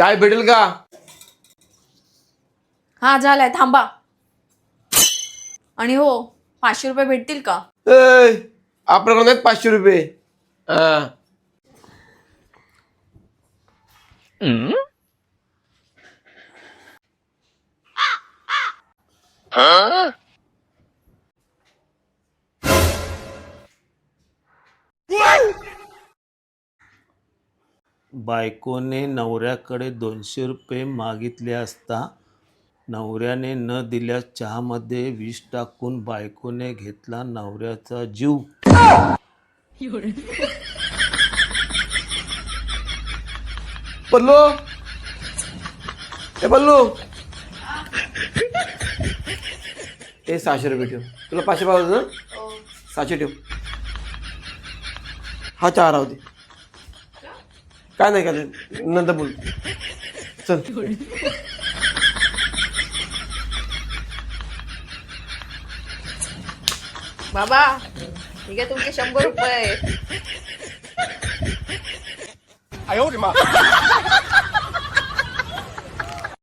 चाय भेटेल का? हा झालाय. थांबा. आणि हो पाचशे रुपये भेटतील का? ए, आपल्याकडे नाहीत पाचशे रुपये. हा? बायकोने नवऱ्याकडे दोनशे रुपये मागितले असता नवऱ्याने न दिल्यास चहामध्ये विष टाकून बायकोने घेतला नवऱ्याचा जीव. पल्लू! ए पल्लू! ए सहाशे रुपये ठेव. तुला पाचशे पाहिजे ना? सहाशे ठेव. हा चहा राहू दे. काय नाही काय नंतर बोल. चल. बाबा ठीक आहे तुमचे शंभर रुपये.